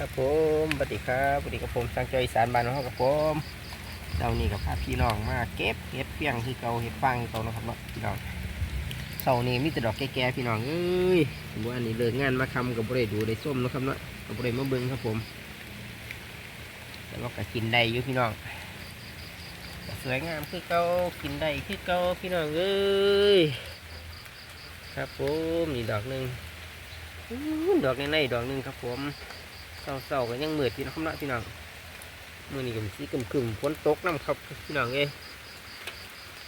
ครับผมสวัสดีครับสวัสดีกับผมสังเจอีสานบ้านเรากับผมเรานี่กับพาพี่น้องมาเก็บเห็ดเฟียงที่เกาเห็ดฟางที่เกานะครับเนาะพี่น้องเสานี่มีแต่ดอกแก่ๆพี่น้องเอ้ยบัวอันนี้เลิกงานมาคำกับบริดูได้ส้มนะครับเนาะกับบริมาเบิ้งครับผม แต่ว่าก็กินได้อยู่พี่น้องสวยงามคือเกากินได้คือเกาพี่น้องเอ้ยครับผมนี่ดอกหนึ่งดอกในๆดอกหนึ่งครับผม เศร้าๆก็ยังมืดอยู่นะครับนาะพี่น้องมือนี้ก็มีสีกึ่มๆฝนตกน้ำครับพี่น้องเอ้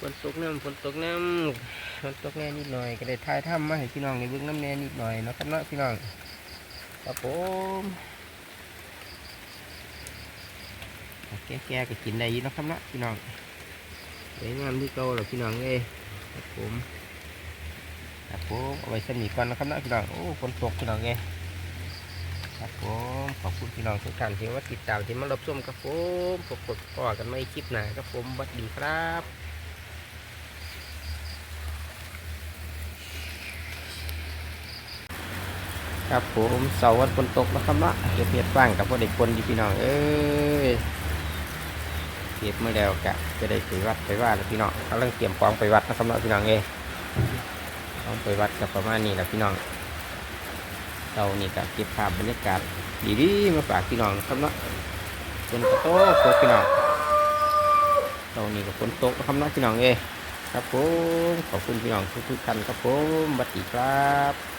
ฝนตกน้ำฝนตกน้ำฝนตกแน่นิดหน่อยก็ได้ทายถ้ำมาให้พี่น้องในเบื้องน้ำแน่นิดหน่อยนะครับนะพี่น้องครับผมแก่ๆก็กินได้ยินนะครับนะพี่น้องสวยงามที่เก่าหรอพี่น้องเอ้ยครับผมครับผมเอาไว้สนิทก่อนนะครับนะพี่น้องโอ้ฝนตกพี่น้องเอ้ ครับผมขอบคุณพี่น้องทุกท่านที่มาติดตามที่มารับชมครับผมพบกันต่อกันไม่คลิปหนาครับผมสวัสดีครับครับผมเสาร์วันฝนตกนะครับเนาะเก็บเห็ดฟางกับพ่อเด็กคนอยู่พี่น้องเอ้ยเก็บเมื่อแล้วกะจะได้ไปวัดไปว่าแล้วพี่น้องกำลังเตรียมของไปวัดนะครับเนาะพี่น้องเอ้ยของไปวัดกับประมาณนี้แหละพี่น้อง เรานี่ก็เก็บภาพบรรยากาศดีๆมาฝากพี่น้องนะครับเนาะฝนกระโตกพี่น้องเรานี่ก็ฝนตกนะครับเนาะพี่น้องเอ้ครับผมขอบคุณพี่น้องทุกๆท่านครับผมสวัสดีครับ